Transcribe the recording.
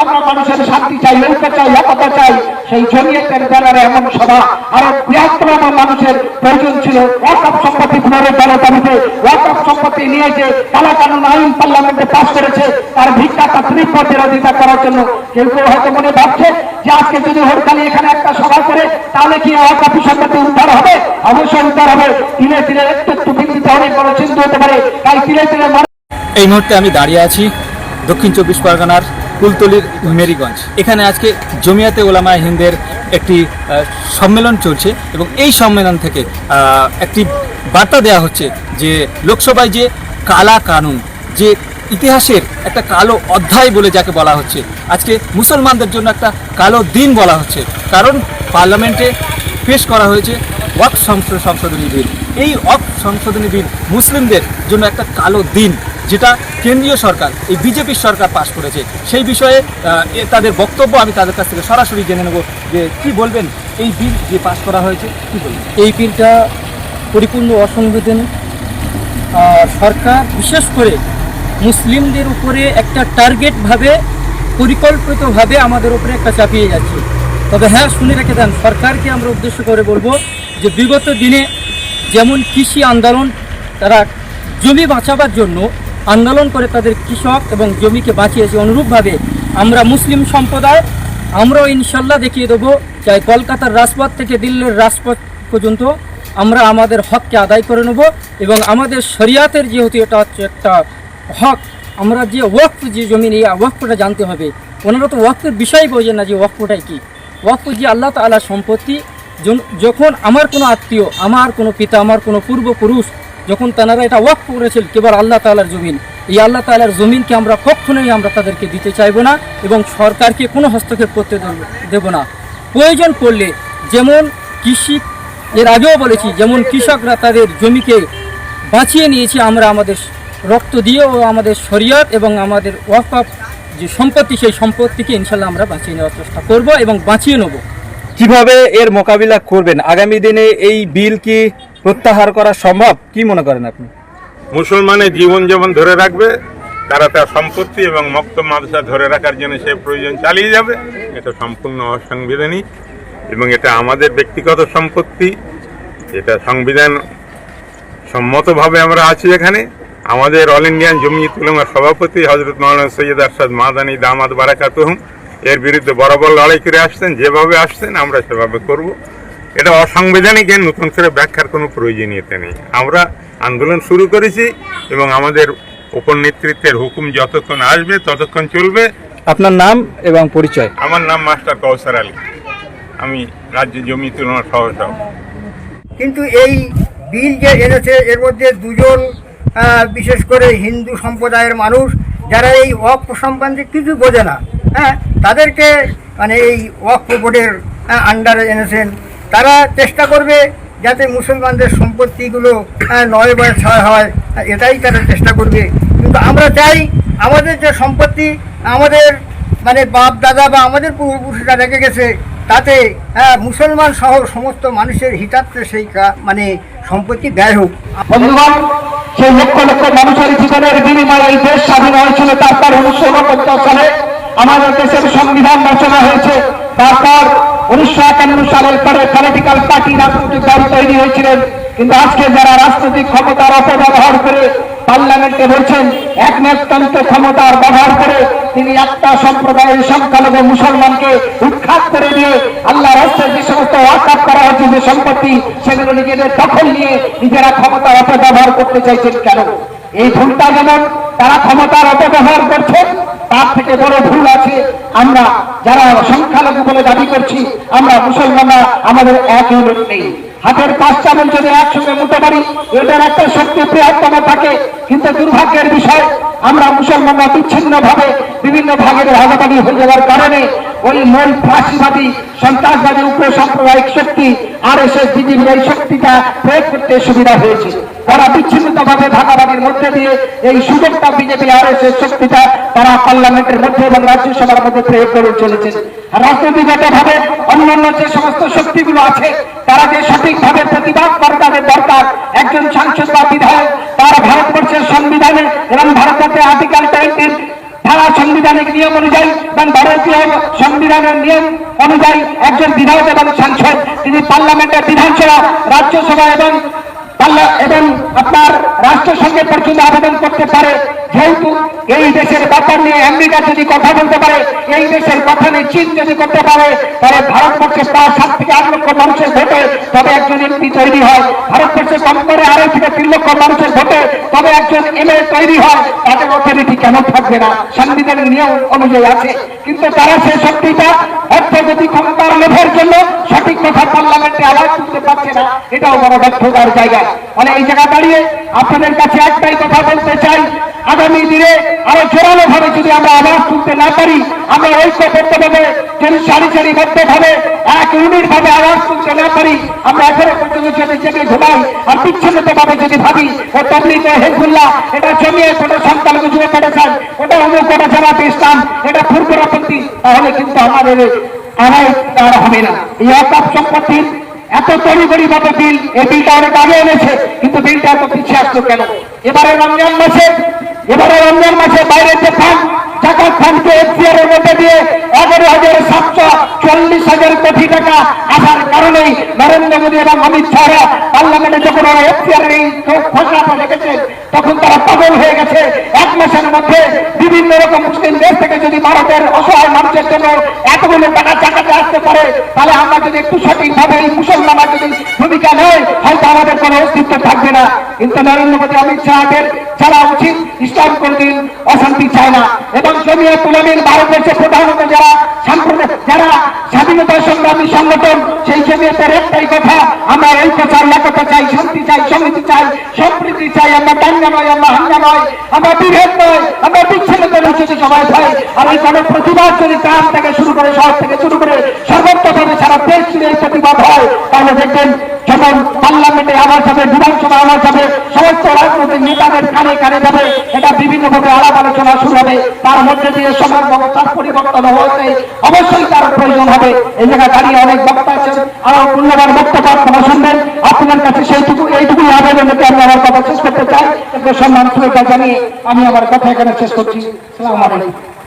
আমরা মানুষের শান্তি চাই, ঐক্য চাই, একতা চাই। সেই জমিয়তের ব্যানারে এমন সভা, আরও বৃহত্তম মানুষের প্রয়োজন ছিল। ওয়াকফ সম্পত্তি পুনরুদ্ধারের দাবিতে ওয়াকফ সম্পত্তি নিয়ে যে কালা কানুন আইন পার্লামেন্টে পাস করেছে, তার ভিক্ষা, তার তীব্র বিরোধিতা করার জন্য কেউ কেউ হয়তো মনে ভাবছে যে আজকে যদি হরতালি এখানে একটা সভা করে, তাহলে কি ওয়াকফ সম্পত্তি উদ্ধার হবে? অবশ্যই উদ্ধার হবে। ধীরে ধীরে একটু একটু বিকৃত অনেক বড় চিন্তা হতে পারে। তাই ধীরে ধীরে এই মুহূর্তে আমি দাঁড়িয়ে আছি দক্ষিণ চব্বিশ পরগনার কুলতলির মেরিগঞ্জ। এখানে আজকে জমিয়াতে ওলামা হিন্দের একটি সম্মেলন চলছে এবং এই সম্মেলন থেকে একটি বার্তা দেওয়া হচ্ছে যে লোকসভায় যে কালা কানুন, যে ইতিহাসের একটা কালো অধ্যায় বলে যাকে বলা হচ্ছে, আজকে মুসলমানদের জন্য একটা কালো দিন বলা হচ্ছে। কারণ পার্লামেন্টে পেশ করা হয়েছে ওয়াক সংশোধনী বিল। এই ওয়াক সংশোধনী বিল মুসলিমদের জন্য একটা কালো দিন। যেটা কেন্দ্রীয় সরকার, এই বিজেপির সরকার পাশ করেছে। সেই বিষয়ে তাদের বক্তব্য আমি তাদের কাছ থেকে সরাসরি জেনে নেব যে কি বলবেন, এই বিল যে পাশ করা হয়েছে, কি বলবেন? এই বিলটা পরিপূর্ণ অসংবিধানিক। আর সরকার, বিশেষ করে মুসলিমদের উপরে একটা টার্গেটভাবে পরিকল্পিতভাবে আমাদের উপরে একটা চাপিয়ে যাচ্ছে। তবে হ্যাঁ শুনে রেখে দেন, সরকারকে আমরা উদ্দেশ্য করে বলব যে বিগত দিনে যেমন কৃষি আন্দোলন, তারা জমি বাঁচাবার জন্য আন্দোলন করে তাদের কৃষক এবং জমিকে বাঁচিয়েছে অনুরূপভাবে। আমরা মুসলিম সম্প্রদায়, আমরাও ইনশাল্লাহ দেখিয়ে দেবো চাই কলকাতার রাজপথ থেকে দিল্লির রাজপথ পর্যন্ত আমরা আমাদের হককে আদায় করে নেব এবং আমাদের শরিয়াতের যেহেতু এটা হচ্ছে একটা হক, আমরা যে ওয়াকফ, যে জমি নিয়ে ওয়াকফটা জানতে হবে। ওনারা তো ওয়াকফের বিষয় বোঝেন না যে ওয়াকফটাই কি। ওয়াকফ যে আল্লাহ তাআলা সম্পত্তি। যখন আমার কোনো আত্মীয়, আমার কোনো পিতা, আমার কোনো পূর্বপুরুষ যখন তারা এটা ওয়াক করেছিল, কেবল আল্লাহ তাআলার জমিন। এই আল্লাহ তাআলার জমিনকে আমরা কখনোই আমরা তাদেরকে দিতে চাইব না এবং সরকারকে কোনো হস্তক্ষেপ করতে দেব- না। প্রয়োজন পড়লে যেমন কৃষি, এর আগেও বলেছি, যেমন কৃষকরা তাদের জমিকে বাঁচিয়ে নিয়েছি, আমরা আমাদের রক্ত দিয়ে ও আমাদের শরীয়ত এবং আমাদের ওয়াকফ, যে সম্পত্তি, সেই সম্পত্তিকে ইনশাল্লাহ আমরা বাঁচিয়ে নেওয়ার চেষ্টা করব এবং বাঁচিয়ে নেব। কীভাবে এর মোকাবিলা করবেন? আগামী দিনে এই বিল কি প্রত্যাহার করা সম্ভব? কি মনে করেন আপনি? মুসলমানের জীবন যেমন ধরে রাখবে, তারা তার সম্পত্তি এবং মক্ত মাদ্রাসা ধরে রাখার জন্য সে প্রয়োজন চালিয়ে যাবে। এটা সম্পূর্ণ অসাংবিধানিক এবং এটা আমাদের ব্যক্তিগত সম্পত্তি। এটা সংবিধান সম্মতভাবে আমরা আছি এখানে। আমাদের অল ইন্ডিয়ান জমিয়ত উলামার সভাপতি হজরত মৌলানা সৈয়দ আরশাদ মাদানী দামাদ বারাকাতুহম এর বিরুদ্ধে বরাবর লড়াই করে আসছেন যেভাবে আসছেন আমরা সেভাবে করব। এটা অসাংবিধানিক এর নতুন করে ব্যাখ্যার কোনো প্রয়োজনীয়তা নেই। আমরা আন্দোলন শুরু করেছি এবং আমাদের উপর নেতৃত্বের হুকুম যতক্ষণ আসবে ততক্ষণ চলবে। আপনার নাম এবং পরিচয়? আমার নাম মাস্টার কৌসার আলী। আমি রাজ্য জমি উলামার সহসভাপতি। কিন্তু এই বিল যে এনেছে এর মধ্যে দুজন বিশেষ করে হিন্দু সম্প্রদায়ের মানুষ যারা এই সম্বন্ধে কিছু বোঝে না। হ্যাঁ তাদেরকে মানে এই ওয়াক বোর্ডের আন্ডারে এনেছেন। তারা চেষ্টা করবে যাতে মুসলমানদের সম্পত্তিগুলো আহ, নয় বা ছয় হয় এটাই তারা চেষ্টা করবে। কিন্তু আমরা চাই আমাদের যে সম্পত্তি আমাদের মানে বাপ দাদা বা আমাদের পূর্বপুরুষরা রেখে গেছে তাতে মুসলমান সহ সমস্ত মানুষের হিতার্থে সেই মানে সম্পত্তি ব্যয় হোক। সেই লক্ষ লক্ষ মানুষের জীবনের বিনিময়ে এই দেশ স্বাধীন হয়েছিল তারপর উনিশশো উনপঞ্চাশ সালে। আমাদের দেশের সংবিধান রচনা হয়েছে। তারপর উনিশশো একান্ন সালের পরে পলিটিক্যাল পার্টি রাজনৈতিক দল তৈরি হয়েছিলেন। কিন্তু আজকে যারা রাজনৈতিক ক্ষমতার অপব্যবহার করে পার্লামেন্টে রয়েছেন একনায়কতন্ত্র ক্ষমতার ব্যবহার করে তিনি একটা সম্প্রদায়ের সংখ্যালঘু মুসলমানকে উৎখাত করে দিয়ে আল্লাহ রাস্তায় যে সমস্ত ওয়াকাপ করা হচ্ছে যে সম্পত্তি, সেগুলো নিজেদের দখল নিয়ে নিজেরা ক্ষমতার অপব্যবহার করতে চাইছেন কেন? এই ভুলটা যেমন তারা ক্ষমতার অপব্যবহার করছেন তার থেকে বড় ভুল আছে। আমরা যারা সংখ্যালঘু বলে দাবি করছি, আমরা মুসলমানরা আমাদের এক ইউনিট নেই। হাতের পাঁচ চামচ যদি একসঙ্গে মুঠো পারি এটার একটা শক্তি বৃহত্তম থাকে। কিন্তু দুর্ভাগ্যের বিষয়, আমরা মুসলমানরা বিচ্ছিন্ন ভাবে বিভিন্ন ভাগের ভাগাভাগি হয়ে যাওয়ার কারণে ওই মূল ফাঁসিবাদী, সন্ত্রাসবাদী উগ্র সাম্প্রদায়িক শক্তি আর এস এস বিজেপির এই শক্তিটা প্রয়োগ করতে সুবিধা হয়েছে। তারা বিচ্ছিন্নভাবে ভাগাভাগির মধ্যে দিয়ে এই সুযোগটা বিজেপি আর এস এস শক্তিটা তারা পার্লামেন্টের মধ্যে এবং রাজ্যসভার মধ্যে প্রয়োগ করে চলেছে রাজনীতিগত ভাবে অন্যান্য যে সমস্ত শক্তিগুলো আছে, তারা যে সঠিকভাবে প্রতিবাদ করে দরকার, একজন সাংসদ বা বিধায়ক, তার ভারতবর্ষের সংবিধানে এবং ভারতের আর্টিকেল টোয়েন্টির ধারা সাংবিধানিক নিয়ম অনুযায়ী এবং ভারতীয় সংবিধানের নিয়ম অনুযায়ী একজন বিধায়ক এবং সাংসদ, তিনি পার্লামেন্টের বিধানসভা, রাজ্যসভা এবং এবং আপনার রাষ্ট্রসংঘে পর্যন্ত আবেদন করতে পারে। যেহেতু এই দেশের ব্যাপার নিয়ে আমেরিকা যদি কথা বলতে পারে, এই দেশের কথা নিয়ে চীন যদি করতে পারে, তাহলে ভারতবর্ষে প্রায় সাত থেকে আট লক্ষ মানুষের ভোটে তবে একজন এমপি তৈরি হয়। ভারতবর্ষে কম করে আড়াই থেকে তিন লক্ষ মানুষের ভোটে তবে একজন এমএ তৈরি হয়। তাদের অথরিটি কেন থাকবে না? সাংবিধানিক নিয়ম অনুযায়ী আছে। কিন্তু তারা সেই শক্তিটা অর্থনৈতিক ক্ষমতার লোভের জন্য সঠিক কথা পার্লামেন্টে আওয়াজ তুলতে পারছে না। এটাও বড় ব্যর্থতার জায়গা। মানে এই জায়গা দাঁড়িয়ে আপনাদের কাছে একটাই কথা বলতে চাই আগামী দিনে আরও জোরালো ভাবে যদি আমরা আওয়াজ তুলতে না পারি, আমরা ঐক্যবদ্ধ ভাবে যদি সারি সারি বদ্ধ ভাবে এক ইউনিট ভাবে আওয়াজ তুলতে না পারি, আমরা এখনও পর্যন্ত যদি জেগে ঘুমাই, আর বিচ্ছিন্নত ভাবে যদি ভাবি, ও তবলিগ হেজবুল্লাহ, এটা জমিয়ে কোনো সন্তান যুব করেছেন ওটা অমুক ওটা জামাতে ইসলাম, এটা ফুরফুরাপন্থী তাহলে কিন্তু আমাদের আড়াই আর হবে না। এই অকাপ সম্পত্তির এত তড়িগড়ি ভাবে বিল, এই বিলটা অনেক আগে এনেছে, কিন্তু বিলটা এত পিছিয়ে আসলো কেন? এবারে রমজান মাসে এবারে রমজান মাসে বাইরের যে ফান্ড জাকাত ফান্ডকে এফসিআর এর মধ্যে দিয়ে এগারো হাজার সাতশো চল্লিশ হাজার কোটি টাকা আসার কারণেই নরেন্দ্র মোদী এবং অমিত শাহরা পার্লামেন্টে যখন ওরা এফসিআর এই ঘোষণাটা রেখেছে তখন তারা পাগল হয়ে গেছে। এক মাসের মধ্যে বিভিন্ন রকম মুসলিম দেশ থেকে যদি ভারতের অসহায় মানুষের জন্য এতগুলো টাকা চাকাতে আসতে পারে, তাহলে আমরা যদি একটু সঠিকভাবে এই মুসলমানরা যদি ভূমিকা নেয়, হয়তো আমাদের কোনো অস্তিত্ব থাকবে না। কিন্তু নরেন্দ্র মোদী, অমিত শাহের যারা উচিত ইসলাম কোনদিন অশান্তি চায় না। এবং জমিয়া তুলামিন ভারতবর্ষে প্রধানত যারা সাম্প্রদায়িক, যারা স্বাধীনতা সংগ্রামী সংগঠন, সেই জমিয়তের একটাই কথা, আমরা এই প্রচার লাগাতে চাই, শান্তি চাই সমিতি চাই, সম্প্রীতি চাই, আমরা দাঙ্গা নয় আমরা আমরা বিভেদ নয় আমরা বিচ্ছিন্নতার উচিত সবাই ভাই। এই কোনো প্রতিবাদ যদি গ্রাম থেকে শুরু করে শহর থেকে শুরু করে সর্বত্রভাবে সারা দেশ জুড়ে এই প্রতিবাদ হয়। তাহলে দেখবেন, যখন পার্লামেন্টে আওয়াজ হবে, বিধানসভা আওয়াজ হবে, সমস্ত রাজনৈতিক নেতাদের কানে কানে যাবে, এটা বিভিন্নভাবে আলাপ আলোচনা শুরু হবে। তার মধ্যে দিয়ে সমাজ ব্যবস্থার পরিবর্তন হতে অবশ্যই তার প্রয়োজন হবে। এই জায়গায় দাঁড়িয়ে অনেক বক্তা আরও আমি আমার কথা এখানে শেষ করছি। আলাইকুম।